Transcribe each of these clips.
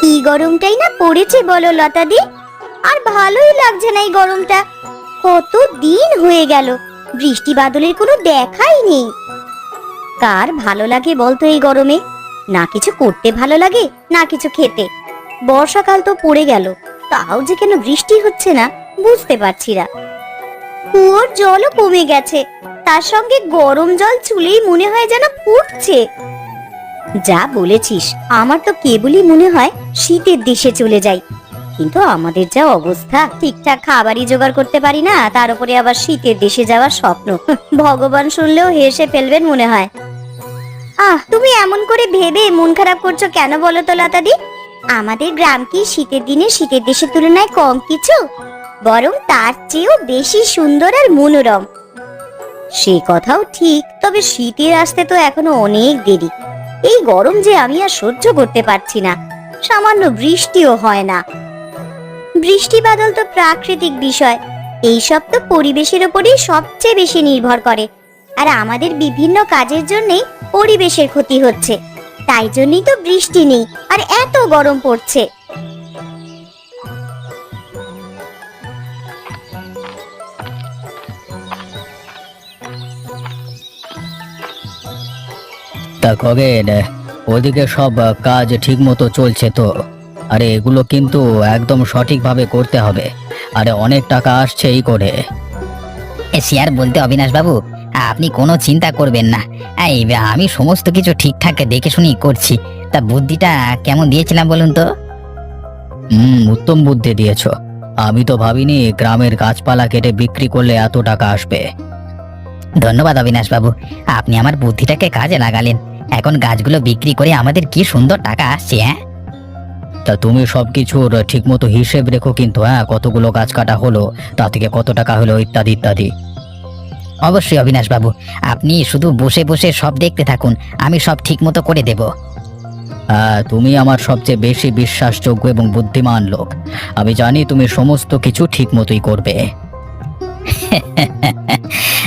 কি গরমটাই না পড়েছে বলো লতাদি? আর ভালোই লাগছে না এই গরমটা। কত দিন হয়ে গেল, বৃষ্টি বাদলের কোনো দেখাই নেই। কার ভালো লাগে বলতো এই গরমে? না কিছু করতে ভালো লাগে, না কিছু খেতে। বর্ষাকাল তো পড়ে গেল, তাও যে কেন বৃষ্টি হচ্ছে না, বুঝতে পারছি না। কুয়োর জলও কমে গেছে, তার সঙ্গে গরম জল চুলেই মনে হয় যেন ফুটছে। যা বলেছিস, আমার তো কেবলই মনে হয় শীতের দেশে চলে যাই। কিন্তু আমাদের যা অবস্থা, ঠিকঠাক খাবারই জোগাড় করতে পারি না, তার উপরে আবার শীতের দেশে যাওয়ার স্বপ্ন। ভগবান শুনলেও হেসে ফেলবেন মনে হয়। আহ, তুমি এমন করে ভেবে মন খারাপ করছ কেন বলো তো, লতাদি? আমাদের গ্রাম কি শীতের দিনে শীতের দেশের তুলনায় কম কিছু? বরং তার চেয়েও বেশি সুন্দর আর মনোরম। সে কথাও ঠিক, তবে শীতের আসতে তো এখনও অনেক দেরি। এই গরম যে আমি আর সহ্য করতে পারছি না, সামান্য বৃষ্টিও হয় না। বৃষ্টি বাদল তো প্রাকৃতিক বিষয়, এইসব তো পরিবেশের ওপরেই সবচেয়ে বেশি নির্ভর করে, আর আমাদের বিভিন্ন কাজের জন্যেই পরিবেশের ক্ষতি হচ্ছে, তাই জন্যই তো বৃষ্টি নেই, আর এত গরম পড়ছে। তা খগেন ওদিকে সব কাজ ঠিক মতো চলছে তো। আরে এগুলো কিন্তু একদম সঠিকভাবে করতে হবে। আরে অনেক টাকা আসছে এই করে। এ শেয়ার বলতে অবিনাশ বাবু আপনি কোনো চিন্তা করবেন না। এই আমি সমস্ত কিছু ঠিকঠাক দেখে শুনেই করছি। তা বুদ্ধিটা কেমন দিয়েছিলাম বলুন তো? হুম উত্তম বুদ্ধি দিয়েছ। আমি তো ভাবিনি গ্রামের গাছপালা কেটে বিক্রি করলে এত টাকা আসবে। ধন্যবাদ অবিনাশ বাবু আপনি আমার বুদ্ধিটাকে কাজে লাগালেন। এখন গাছগুলো বিক্রি করে আমাদের কি সুন্দর টাকা আসছে হ্যাঁ? তা তুমি সব কিছুর ঠিক মতো হিসেব রেখো কিন্তু হ্যাঁ? কতগুলো গাছ কাটা হলো তা থেকে কত টাকা হলো ইত্যাদি ইত্যাদি। অবশ্যই অবিনাশ বাবু আপনি শুধু বসে বসে সব দেখতে থাকুন আমি সব ঠিক মতো করে দেব। হ্যাঁ তুমি আমার সবচেয়ে বেশি বিশ্বাসযোগ্য এবং বুদ্ধিমান লোক। আমি জানি তুমি সমস্ত কিছু ঠিক মতোই করবে।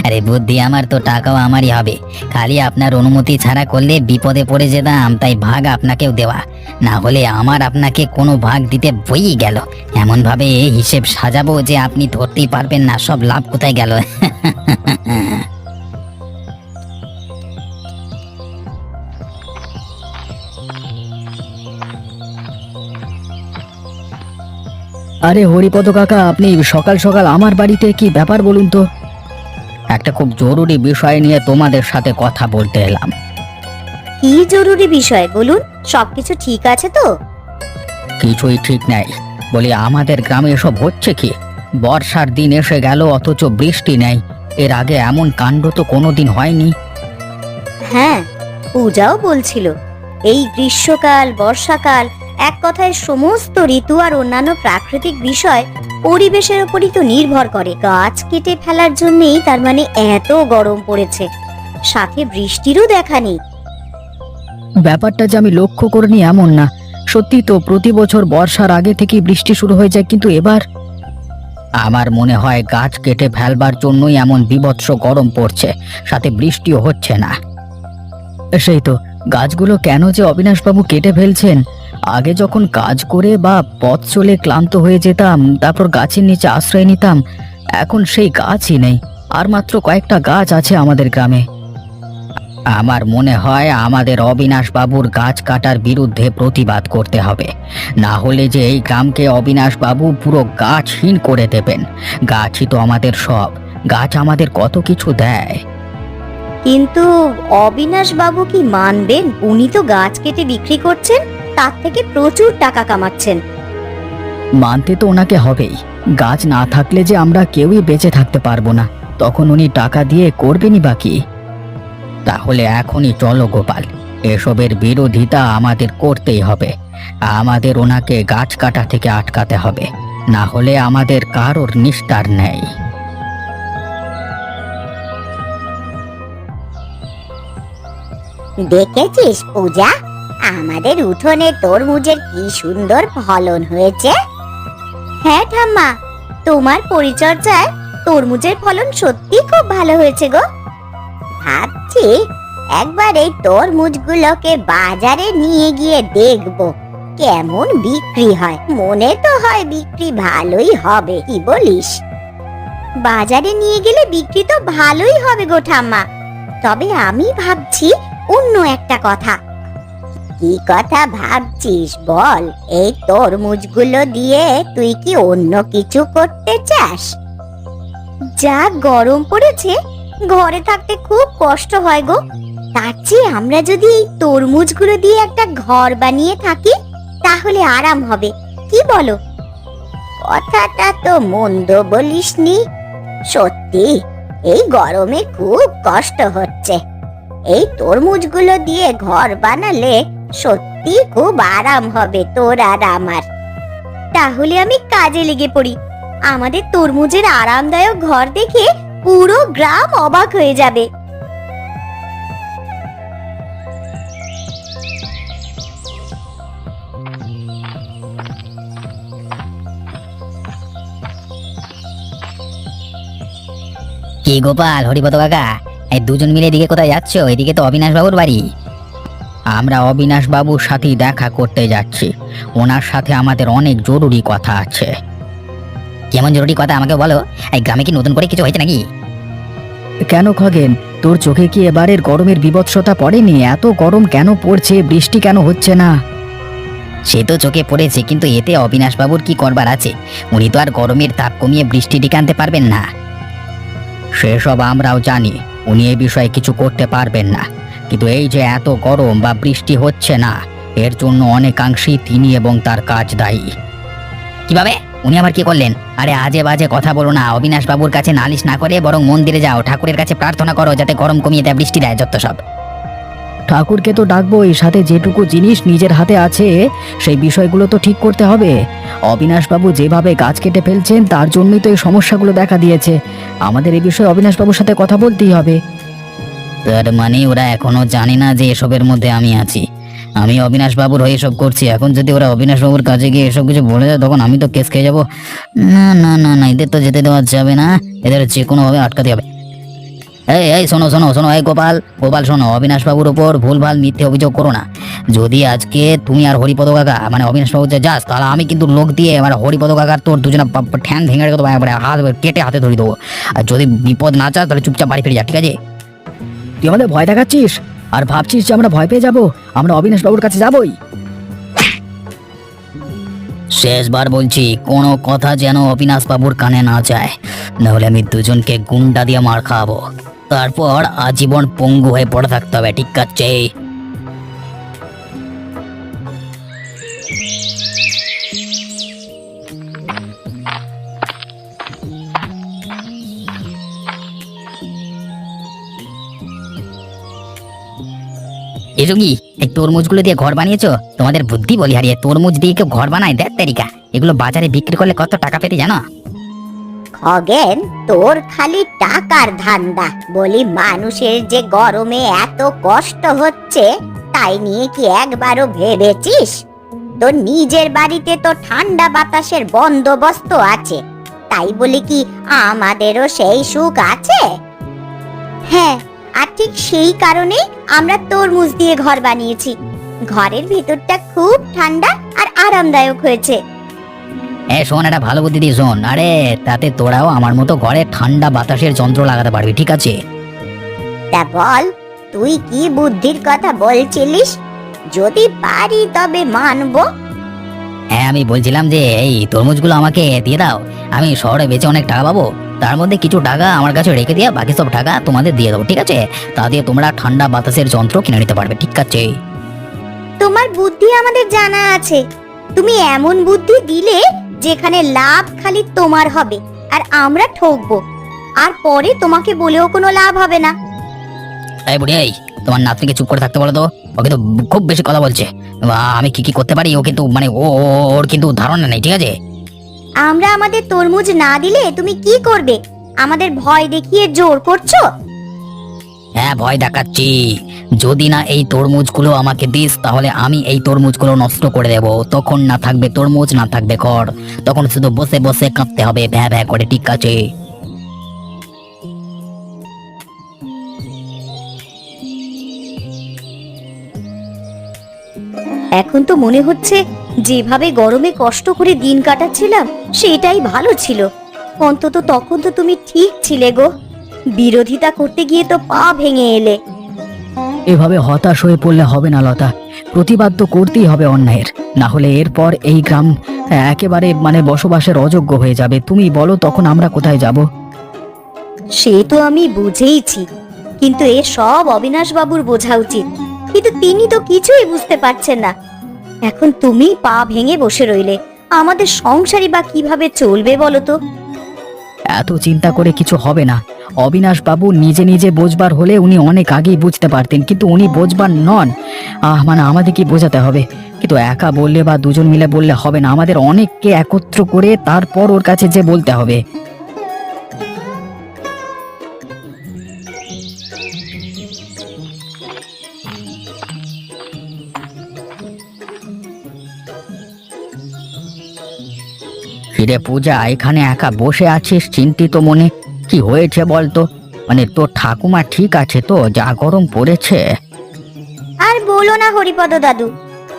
আরে বুদ্ধি, আমার তো টাকাও আমারই হবে। খালি আপনার অনুমতি ছাড়া করলে বিপদে পড়ে যেতাম, তাই ভাগ আপনাকেও দেওয়া। না হলে আমার আপনাকে কোনো ভাগ দিতে বইই গেল। এমন ভাবে হিসেব সাজাবো যে আপনি ধরতেই পারবেন না, সব লাভ কোথায় গেল? আরে হরিপদ কাকা, আপনি সকাল সকাল আমার বাড়িতে কি ব্যাপার বলুন তো? একটা খুব জরুরি বিষয় নিয়ে তোমাদের সাথে কথা বলতে এলাম। কি জরুরি বিষয় বলুন? সবকিছু ঠিক আছে তো? কিছুই ঠিক নেই। বলি আমাদের গ্রামে এসব হচ্ছে কি? বর্ষার দিন এসে গেল অথচ বৃষ্টি নেই। এর আগে এমন কাণ্ড তো কোনোদিন হয়নি। হ্যাঁ পূজাও বলছিল। এই গ্রীষ্মকাল বর্ষাকাল এক কথায় সমস্ত ঋতু আর অন্যান্য প্রাকৃতিক বিষয় পরিবেশের উপরই তো নির্ভর করে। গাছ কেটে ফেলার জন্যই তার মানে এত গরম পড়েছে। সাথে বৃষ্টিরও দেখা নেই। ব্যাপারটা যে আমি লক্ষ্য করিনি এমন না। সত্যি তো প্রতি বছর বর্ষার আগে থেকেই বৃষ্টি শুরু হয়ে যায় কিন্তু এবার? আমার মনে হয় গাছ কেটে ফেলবার জন্যই এমন বিভৎস গরম পড়ছে সাথে বৃষ্টিও হচ্ছে না। সেই তো গাছগুলো কেন যে অবিনাশবাবু কেটে ফেলছেন? আগে যখন কাজ করে বা পথ চলে ক্লান্ত হয়ে যেতাম, তারপর গাছের নিচে আশ্রয় নিতাম, এখন সেই গাছই নেই। আর মাত্র কয়েকটা গাছ আছে আমাদের গ্রামে। আমার মনে হয় আমাদের অবিনাশ বাবুর গাছ কাটার বিরুদ্ধে প্রতিবাদ করতে হবে। না হলে যে এই গ্রামকে অবিনাশ বাবু পুরো গাছহীন করে দেবেন। গাছই তো আমাদের সব। গাছ আমাদের কত কিছু দেয়। কিন্তু অবিনাশ বাবু কি মানবেন? উনি তো গাছ কেটে বিক্রি করছেন। তার থেকে প্রচুর টাকা কামাচ্ছেন। মানতে তো ওনাকে হবেই। গাছ না থাকলে যে আমরা কেউই বেঁচে থাকতে পারব না। তখন উনি টাকা দিয়ে করবেনই বাকি তাহলে এখনই চলো গোপাল এসবের বিরোধিতা আমাদের করতেই হবে। আমাদের ওনাকে গাছ কাটা থেকে আটকাতে হবে না হলে আমাদের কারোর নিস্তার নেই। দেখেছিস পূজা? আমাদের উঠোনে তরমুজের কি সুন্দর ফলন হয়েছে? হ্যাঁ ঠাম্মা, তোমার পরিচর্যায় তরমুজের ফলন সত্যি খুব ভালো হয়েছে গো। ভাবছি একবার এই তরমুজগুলোকে বাজারে নিয়ে গিয়ে দেখব, কেমন বিক্রি হয়। মনে তো হয় বিক্রি ভালোই হবে, কি বলিস? বাজারে নিয়ে গেলে বিক্রি তো ভালোই হবে গো ঠাম্মা। তবে আমি ভাবছি অন্য একটা কথা। কি কথা ভাবছিস? বল, এই তরমুজগুলো দিয়ে তুই কি অন্য কিছু করতে চাস? যা গরম পড়েছে, ঘরে থাকতে খুব কষ্ট হয় গো। তার চেয়ে আমরা যদি এই তরমুজগুলো দিয়ে একটা ঘর বানিয়ে থাকি, তাহলে আরাম হবে। কি বলো? কথাটা তো মন্দ বলিসনি। সত্যি, এই গরমে খুব কষ্ট হচ্ছে। এই তরমুজগুলো দিয়ে ঘর বানালে সত্যি খুব আরাম হবে তোর আর আমার। তাহলে আমি কাজে লেগে পড়ি। আমাদের তরমুজের আরামদায়ক ঘর দেখে পুরো গ্রাম অবাক হয়ে যাবে। কি গোপাল, হরিপদ কাকা, এই দুজন মিলে এদিকে কোথায় যাচ্ছ? এদিকে তো অবিনাশ বাবুর বাড়ি। আমরা অবিনাশ বাবুর সাথেই দেখা করতে যাচ্ছি। ওনার সাথে আমাদের অনেক জরুরি কথা আছে। কেমন জরুরি কথা আমাকে বলো? এই গ্রামে কি নতুন করে কিছু হয়েছে নাকি? কেন খগেন? তোর চোখে কি এবারের গরমের বিভৎসতা পড়েনি? এত গরম কেন পড়ছে? বৃষ্টি কেন হচ্ছে না? সে তো চোখে পড়েছে কিন্তু এতে অবিনাশ বাবুর কি করবার আছে? উনি তো আর গরমের তাপ কমিয়ে বৃষ্টি ডেকে আনতে পারবেন না। সেসব আমরাও জানি উনি এই বিষয়ে কিছু করতে পারবেন না। কিন্তু এই যে এত গরম বা বৃষ্টি হচ্ছে না, এর জন্য অনেকাংশেই তিনি এবং তার কাজ দায়ী। কীভাবে? উনি আবার কি করলেন? আরে আজে বাজে কথা বলো না অবিনাশ বাবুর কাছে নালিশ না করে বরং মন্দিরে যাও, ঠাকুরের কাছে প্রার্থনা করো যাতে গরম কমিয়ে দেয়, বৃষ্টি দেয় যত সব। ঠাকুরকে তো ডাকবো এই সাথে যেটুকু জিনিস নিজের হাতে আছে, সেই বিষয়গুলো তো ঠিক করতে হবে। অবিনাশবাবু যেভাবে গাছ কেটে ফেলছেন, তার জন্যই তো এই সমস্যাগুলো দেখা দিয়েছে। আমাদের এই বিষয়ে অবিনাশবাবুর সাথে কথা বলতেই হবে। তার মানে ওরা এখনও জানে না যে এসবের মধ্যে আমি আছি। আমি অবিনাশ বাবুর হয়ে এসব করছি। এখন যদি ওরা অবিনাশ বাবুর কাছে গিয়ে এসব কিছু বলে দেয়, তখন আমি তো কেস খেয়ে যাব। না না না না, এদের তো যেতে দেওয়া যাবে না। এদের যে কোনো ভাবে আটকাতে হবে। এই এই, শোনো শোনো শোনো, এই গোপাল গোপাল, শোনো অবিনাশ বাবুর ওপর ভুলভাল মিথ্যে অভিযোগ করো না। যদি আজকে তুমি আর হরিপদ কাকা মানে অবিনাশ বাবু যে যাস, তাহলে আমি কিন্তু লোক দিয়ে এবার হরিপদ কাকার তোর দুজনে পা- পা- ঠ্যাং ভেঙে রেখে দেবো একবারে হাত কেটে হাতে ধরে দেবো। আর যদি বিপদ না চাস, তাহলে চুপচাপ বাড়ি ফিরে যা, ঠিক আছে? তুই আমাদের ভয় দেখাচ্ছিস? আর ভাবছিস যে আমরা ভয় পেয়ে যাব? আমরা অবিনাশ বাবুর কাছে যাবই। শেষবার বলছি, কোনো কথা যেন অবিনাশ বাবুর কানে না যায়। নাহলে আমি দুজনকে গুন্ডা দিয়ে মার খাওয়াবো। তারপর আজীবন পঙ্গু হয়ে পড়ে থাকতে হবে, ঠিক আছে? কি এই তরমুজগুলো দিয়ে ঘর বানিয়েছো? তোমাদের বুদ্ধি বলি হারিয়ে তরমুজ দিয়ে কেউ ঘর বানায় দেখ তেরিকা। এগুলো বাজারে বিক্রি করলে কত টাকা পেতে জানো? খগেন তোর খালি টাকার ধান্দা। বলি মানুষের যে গরমে এত কষ্ট হচ্ছে তাই নিয়ে কি একবারও ভেবেছিস? তোর নিজের বাড়িতে তো ঠান্ডা বাতাসের বন্দোবস্ত আছে। তাই বলি কি আমাদেরও সেই সুখ আছে? হ্যাঁ আর ঠিক সেই কারণে আমরা তরমুজ দিয়ে ঘর বানিয়েছি। ঘরের ভিতরটা খুব ঠান্ডা আর আরামদায়ক হয়েছে। এ শোন একটা ভালো বুদ্ধি দিয়ে শোন। আরে তাতে তোরাও আমার মতো ঘরে ঠান্ডা বাতাসের যন্ত্র লাগাতে পারবি ঠিক আছে? তা বল তুই কি বুদ্ধির কথা বলছিলিস? যদি পারি তবে মানবো। হ্যাঁ আমি বলছিলাম যে এই তরমুজগুলো আমাকে দিয়ে দাও। আমি শহরে বেচে অনেক টাকা পাবো। তার মধ্যে কিছু টাকা আমার কাছে রেখে দিয়ে বাকি সব টাকা তোমাদের দিয়ে দেবো ঠিক আছে? তা দিয়ে তোমরা ঠান্ডা বাতাসের যন্ত্র কিনে নিতে পারবে ঠিক আছে? তোমার বুদ্ধি আমাদের জানা আছে। তুমি এমন বুদ্ধি দিলে যেখানে লাভ খালি তোমার হবে আর আমরা ঠকবো। আর পরে তোমাকে বলেও কোনো লাভ হবে না। এই বুড়ি এই তোমার নাতনিকে চুপ করে থাকতে বলো তো। ও কিন্তু খুব বেশি কথা বলছে। আমি কি কি করতে পারি? ও কিন্তু মানে ও- ওর কিন্তু ধারণা নেই ঠিক আছে? আমরা আমাদের তরমুজ না দিলে তুমি কি করবে? আমাদের ভয় দেখিয়ে জোর করছ? হ্যাঁ ভয় দেখাচ্ছি। যদি না এই তরমুজগুলো আমাকে দিস, তাহলে আমি এই তরমুজগুলো নষ্ট করে দেব। তখন না থাকবে তরমুজ, না থাকবে খড়। তখন শুধু বসে বসে কাঁপতে হবে, ভ্যা ভ্যা করে, ঠিক আছে? এখন তো মনে হচ্ছে যেভাবে গরমে কষ্ট করে দিন কাটাচ্ছিলাম সেটাই ভালো ছিল। অন্তত তখন তো তুমি ঠিক ছিলে গো। বিরোধিতা করতে গিয়ে তো পা ভেঙে এলে। এভাবে হতাশ হয়ে পড়লে হবে না লতা। প্রতিবাদ তো করতেই হবে অন্যায়ের। না হলে এরপর এই গ্রাম একেবারে মানে বসবাসের অযোগ্য হয়ে যাবে। তুমি বলো তখন আমরা কোথায় যাব? সে তো আমি বুঝেইছি। কিন্তু এ সব অবিনাশ বাবুর বোঝা উচিত। কিন্তু তিনি তো কিছুই বুঝতে পারছেন না। এখন তুমি পা ভেঙে বসে রইলে। আমাদের সংসারই বা কীভাবে চলবে বলো তো এত চিন্তা করে কিছু হবে না। অবিনাশ বাবু নিজে নিজে বোঝবার হলে উনি অনেক আগেই বুঝতে পারতেন, কিন্তু উনি বোঝবার নন। আহ মানে আমাদের কি বোঝাতে হবে। কিন্তু একা বললে বা দুজন মিলে বললে হবে না। আমাদের অনেককে একত্র করে তারপর ওর কাছে যে বলতে হবে। ফিরে পূজা এখানে একা বসে আছিস চিন্তিত মনে? কি হয়েছে বলতো? মানে তোর ঠাকুমা ঠিক আছে তো? যা গরম পড়েছে। আর বলো না হরিপদ দাদু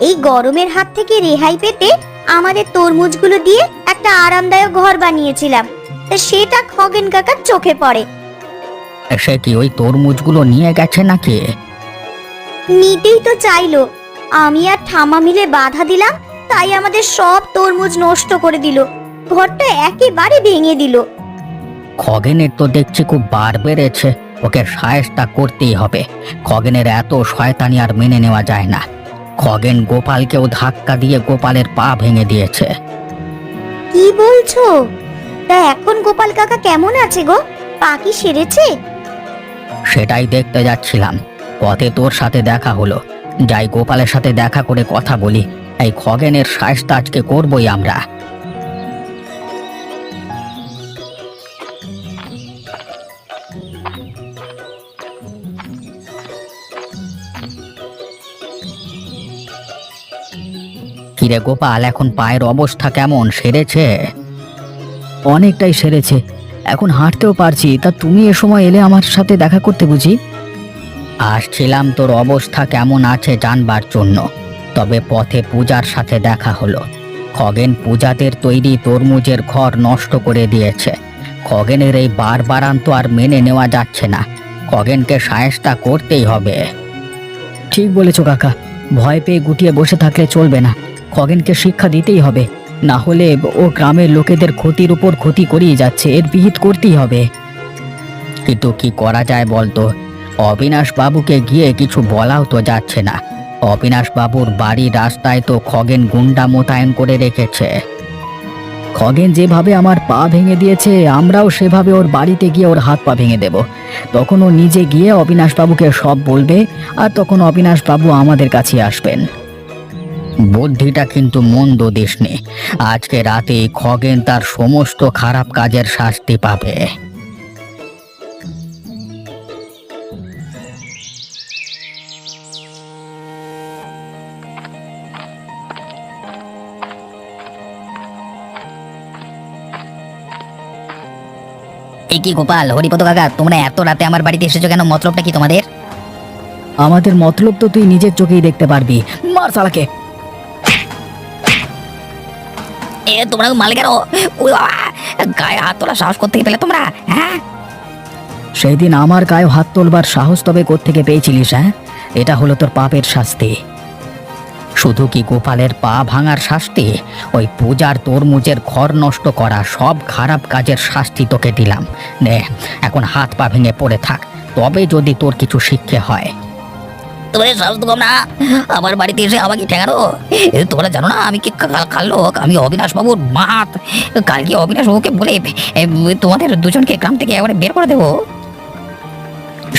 এই গরমের হাত থেকে রেহাই পেতে আমাদের তরমুজগুলো দিয়ে একটা আরামদায়ক ঘর বানিয়েছিলাম। তা সেটা খগেন কাকার চোখে পড়ে। সে কি ওই তরমুজগুলো নিয়ে গেছে নাকি? নিতেই তো চাইলো। আমি আর ঠামা মিলে বাধা দিলাম তাই আমাদের সব তরমুজ নষ্ট করে দিল। ঘরটা একেবারে ভেঙে দিল। খগেনের তো দেখছি খুব বার বেড়েছে ওকে সায়স্তা করতেই হবে। খগেনের এত শয়তানি আর মেনে নেওয়া যায় না। খগেন গোপালকেও ধাক্কা দিয়ে গোপালের পা ভেঙে দিয়েছে। কি বলছো? তা এখন গোপাল কাকা কেমন আছে গো? পাখি সেরেছে? সেটাই দেখতে যাচ্ছিলাম। পথে তোর সাথে দেখা হলো। যাই গোপালের সাথে দেখা করে কথা বলি। এই খগেনের সায়স্তা আজকে করবই আমরা। কিরে গোপাল, এখন পায়ের অবস্থা কেমন? সেরেছে? অনেকটাই সেরেছে। এখন হাঁটতেও পারছি, তা তুমি এ সময় এলে আমার সাথে দেখা করতে বুঝি? আসছিলাম, তোর অবস্থা কেমন আছে জানবার জন্য। তবে পথে পূজার সাথে দেখা হলো। খগেন পূজাদের তৈরি তরমুজের ঘর নষ্ট করে দিয়েছে। খগেনের এই বারবারান্ত আর মেনে নেওয়া যাচ্ছে না। খগেনকে সায়স্তা করতেই হবে। ঠিক বলেছ কাকা, ভয় পেয়ে গুটিয়ে বসে থাকলে চলবে না। খগেনকে শিক্ষা দিতেই হবে। না হলে ও গ্রামের লোকেদের ক্ষতির উপর ক্ষতি করিয়ে যাচ্ছে, এর বিহিত করতেই হবে। কিন্তু কি করা যায় বলতো? অবিনাশ বাবুকে গিয়ে কিছু বলাও তো যাচ্ছে না। অবিনাশ বাবুর বাড়ির রাস্তায় তো খগেন গুন্ডা মোতায়েন করে রেখেছে। খগেন যেভাবে আমার পা ভেঙে দিয়েছে, আমরাও সেভাবে ওর বাড়িতে গিয়ে ওর হাত পা ভেঙে দেব। তখন ও নিজে গিয়ে অবিনাশ বাবুকে সব বলবে, আর তখন অবিনাশ বাবু আমাদের কাছে আসবেন। বুদ্ধিটা কিন্তু মন্দ দিসনি। আজকে রাতে খগেন তার সমস্ত খারাপ কাজের শাস্তি পাবে। এই কি গোপাল হরিপদ কাকা তোমরা এত রাতে আমার বাড়িতে এসেছ কেন? মতলবটা কি তোমাদের? আমাদের মতলব তো তুই নিজের চোখেই দেখতে পারবি। মার সালাকে এ, তোমরা মাল কেন গায়ে হাত তোলা সাহস করতে পেলে তোমরা? হ্যাঁ? সেই দিন আমার গায়ে হাত তোলবার সাহস তবে থেকে পেয়েছিলিস হ্যাঁ? এটা হলো তোর পাপের শাস্তি। শুধু কি গোপালের পা ভাঙার শাস্তি? ওই পূজার তরমুজের ঘর নষ্ট করা সব খারাপ কাজের শাস্তি তোকে দিলাম। নে, এখন হাত পা ভেঙে পড়ে থাক। তবে যদি তোর কিছু শিক্ষে হয়। তোমাদের তো কম না আমার বাড়িতে এসে আমাকে ঠেকানো তোমরা জানো না, আমি কি কাল আমি অবিনাশ বাবুর মাত। কালকে অবিনাশ বাবুকে বলে তোমাদের দুজনকে গ্রাম থেকে একবারে বের করে দেবো।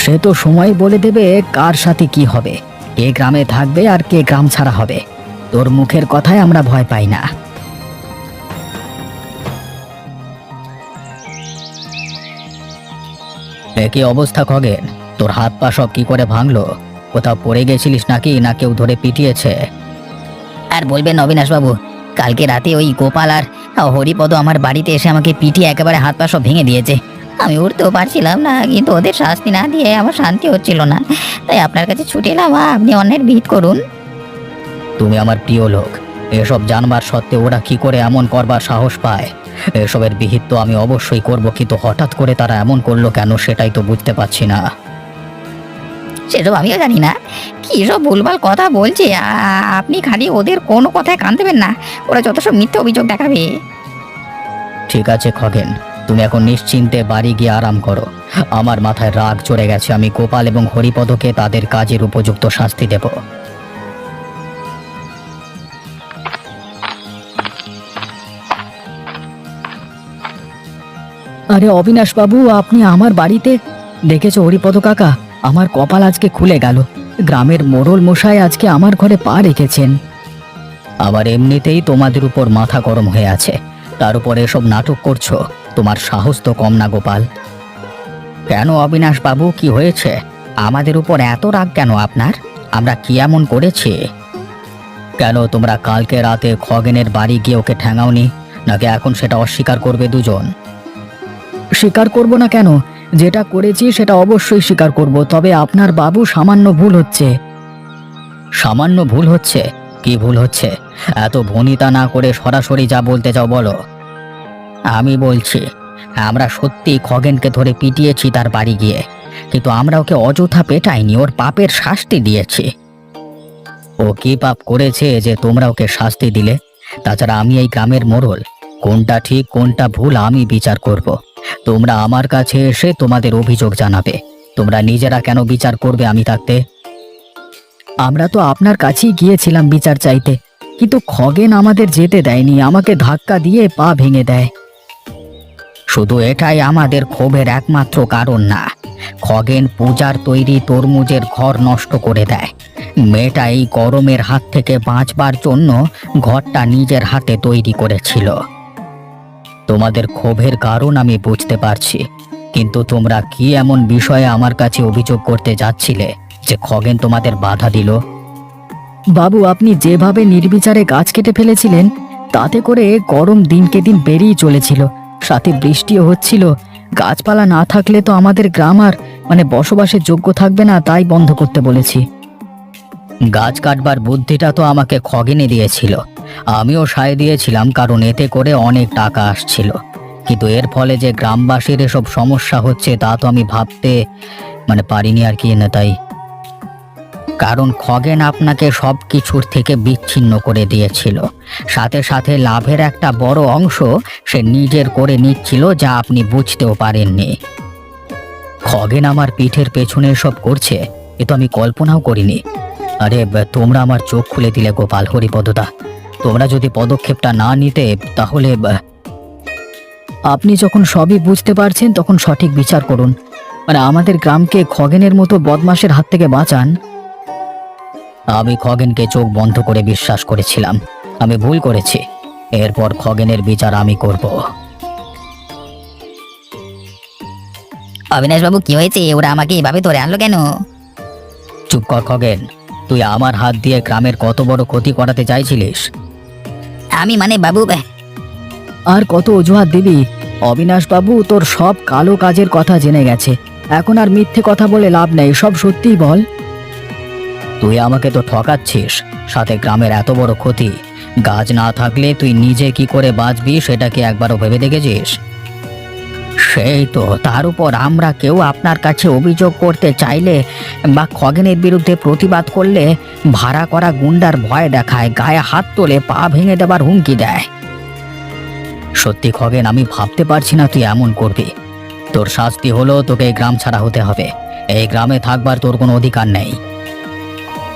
সে তো সময় বলে দেবে কার সাথে কি হবে, কে গ্রামে থাকবে আর কে গ্রাম ছাড়া হবে। তোর মুখের কথায় আমরা ভয় পাই না। একই অবস্থা খগেন? তোর হাত পা সব কি করে ভাঙলো? কোথাও পড়ে গেছিলিস নাকি, না কেউ ধরে পিটিয়েছে? আর বলবেন অবিনাশ বাবু কালকে রাতে ওই গোপাল আর হরিপদ আমার বাড়িতে এসে আমাকে পিটিয়ে একেবারে হাত পা সব ভেঙে দিয়েছে। আমি উঠতেও পারছিলাম না, কিন্তু ওদের শাস্তি না দিয়ে আমার শান্তি হচ্ছিল না। তাই আপনার কাছে ছুটে এলাম, আপনি অন্যের বিহিত করুন। তুমি আমার প্রিয় লোক, এসব জানবার সত্ত্বে ওরা কি করে এমন করবার সাহস পায়? এসবের বিহিত তো আমি অবশ্যই করব, কিন্তু হঠাৎ করে তারা এমন করল কেন সেটাই তো বুঝতে পারছি না। সেসব আমিও জানি না। কি সব ভুলভাল কথা বলছে? আপনি খালি ওদের কোনো কথায় কান দেবেন না। ওরা যত সব মিথ্যে অভিযোগ দেখাবে। ঠিক আছে খগেন। তুমি এখন নিশ্চিন্তে বাড়ি গিয়ে আরাম করো। আমার মাথায় রাগ চড়ে গেছে। আমি গোপাল এবং হরিপদকে তাদের কাজের উপযুক্ত শাস্তি দেব। আরে অবিনাশ বাবু আপনি আমার বাড়িতে দেখেছ হরিপদ কাকা? আমার কপাল আজকে খুলে গেল। গ্রামের মোড়ল মশাই আজকে আমার ঘরে পা রেখেছেন। আবার এমনিতেই তোমাদের উপর মাথা গরম হয়ে আছে। তার উপর এসব নাটক করছ। তোমার সাহস তো কম না, গোপাল। কেন অবিনাশ বাবু, কি হয়েছে? আমাদের উপর এত রাগ কেন আপনার? আমরা কি এমন করেছি? কেন তোমরা কালকে রাতে খগেনের বাড়ি গিয়ে ওকে ঠ্যাঙাওনি নাকি এখন সেটা অস্বীকার করবে দুজন? স্বীকার করব না কেন? যেটা করেছি সেটা অবশ্যই স্বীকার করব, তবে আপনার বাবু সামান্য ভুল হচ্ছে। সামান্য ভুল হচ্ছে? কি ভুল হচ্ছে? এত ভনিতা না করে সরাসরি যা বলতে চাও বলো। আমি বলছি, আমরা সত্যি খগেনকে ধরে পিটিয়েছি তার বাড়ি গিয়ে, কিন্তু আমরা ওকে অযথা পেটাইনি, ওর পাপের শাস্তি দিয়েছি। ও কি পাপ করেছে যে তোমরা ওকে শাস্তি দিলে? তাছাড়া আমি এই গ্রামের মোড়ল, কোনটা ঠিক, কোনটা ভুল, আমি বিচার করব। তোমরা আমার কাছে এসে তোমাদের অভিযোগ জানাবে। তোমরা নিজেরা কেন বিচার করবে আমি থাকতে? আমরা তো আপনার কাছেই গিয়েছিলাম বিচার চাইতে, কিন্তু খগেন আমাদের যেতে দেয়নি, আমাকে ধাক্কা দিয়ে পা ভেঙে দেয়। শুধু এটাই আমাদের ক্ষোভের একমাত্র কারণ না, খগেন পূজার তৈরি তরমুজের ঘর নষ্ট করে দেয়। মেয়েটা এই গরমের হাত থেকে বাঁচবার জন্য ঘরটা নিজের হাতে তৈরি করেছিল। তোমাদের ক্ষোভের কারণ আমি বুঝতে পারছি। কিন্তু তোমরা কি এমন বিষয়ে আমার কাছে অভিযোগ করতে যাচ্ছিলে যে খগেন তোমাদের বাধা দিল? বাবু আপনি যেভাবে নির্বিচারে গাছ কেটে ফেলেছিলেন তাতে করে গরম দিনকে দিন বেড়েই চলেছিল। সাথে বৃষ্টিও হচ্ছিল। গাছপালা না থাকলে তো আমাদের গ্রাম আর মানে বসবাসের যোগ্য থাকবে না তাই বন্ধ করতে বলেছি। গাছ কাটবার বুদ্ধিটা তো আমাকে খগেনে দিয়েছিল। আমিও সায় দিয়েছিলাম কারণ এতে করে অনেক টাকা আসছিল। কিন্তু এর ফলে যে গ্রামবাসীর এসব সমস্যা হচ্ছে তা তো আমি ভাবতে মানে পারিনি আর কি না তাই। কারণ খগেন আপনাকে সব কিছুর থেকে বিচ্ছিন্ন করে দিয়েছিল। সাথে সাথে লাভের একটা বড় অংশ সে নিজের করে নিচ্ছিল যা আপনি বুঝতেও পারেননি। খগেন আমার পিঠের পেছনে সব করছে, এ তো আমি কল্পনাও করিনি। আরে তোমরা আমার চোখ খুলে দিলে গোপাল, হরিপদদা। তোমরা যদি পদক্ষেপটা না নিতে তাহলে আপনি যখন সবই বুঝতে পারছেন তখন সঠিক বিচার করুন। মানে আমাদের গ্রামকে খগেনের মতো বদমাসের হাত থেকে বাঁচান। আমি খগেনকে চোখ বন্ধ করে বিশ্বাস করেছিলাম। আমি ভুল করেছি। এরপর খগেনের বিচার আমি করব। অবিনাশ বাবু কি হয়েছে? ওরা আমাকে এভাবে ধরে আনলো কেন? চুপ কর খগেন। তুই আমার হাত দিয়ে গ্রামের কত বড় ক্ষতি করাতে চাইছিলিস? আমি মানে বাবু আর কত অজুহাত দিবি? অবিনাশ বাবু তোর সব কালো কাজের কথা জেনে গেছে। এখন আর মিথ্যে কথা বলে লাভ নেই সব সত্যিই বল। তুই আমাকে তো ঠকাচ্ছিস সাথে গ্রামের এত বড় ক্ষতি। গাছ না থাকলে তুই নিজে কি করে বাঁচবি সেটাকে একবারও ভেবে দেখেছিস? সেই তো, তার উপর আমরা কেউ আপনার কাছে অভিযোগ করতে চাইলে বা খগেনের বিরুদ্ধে প্রতিবাদ করলে ভাড়া করা গুন্ডার ভয় দেখায়, গায়ে হাত তোলে, পা ভেঙে দেবার হুমকি দেয়। সত্যি খগেন, আমি ভাবতে পারছি না তুই এমন করবি। তোর শাস্তি হলো তোকে এই গ্রাম ছাড়া হতে হবে। এই গ্রামে থাকবার তোর কোনো অধিকার নেই।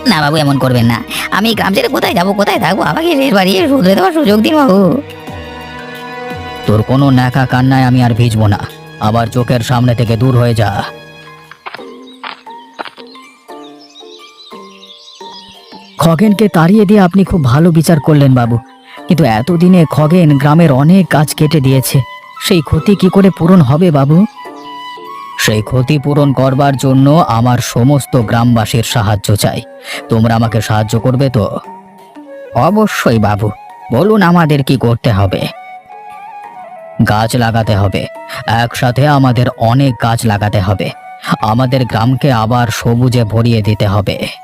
না বাবু, এমন করবেন না। আমি গ্রাম ছেড়ে কোথায় যাব, কোথায় থাকব? আমাকে বাড়ি, শুধরে দেওয়ার সুযোগ দিন বাবু। তোর কোনো ন্যাকা কান্নায় আমি আর ভিজবো না। আবার চোখের সামনে থেকে দূর হয়ে যা। খগেনকে তাড়িয়ে দিয়ে আপনি খুব ভালো বিচার করলেন, বাবু। কিন্তু এতদিনে খগেন গ্রামের অনেক গাছ কেটে দিয়েছে। সেই ক্ষতি কি করে পূরণ হবে, বাবু? সেই ক্ষতি পূরণ করবার জন্য আমার সমস্ত গ্রামবাসীর সাহায্য চাই। তোমরা আমাকে সাহায্য করবে তো? অবশ্যই, বাবু। বলুন আমাদের কি করতে হবে। গাছ লাগাতে হবে। একসাথে আমাদের অনেক গাছ লাগাতে হবে। আমাদের গ্রামকে আবার সবুজে ভরিয়ে দিতে হবে।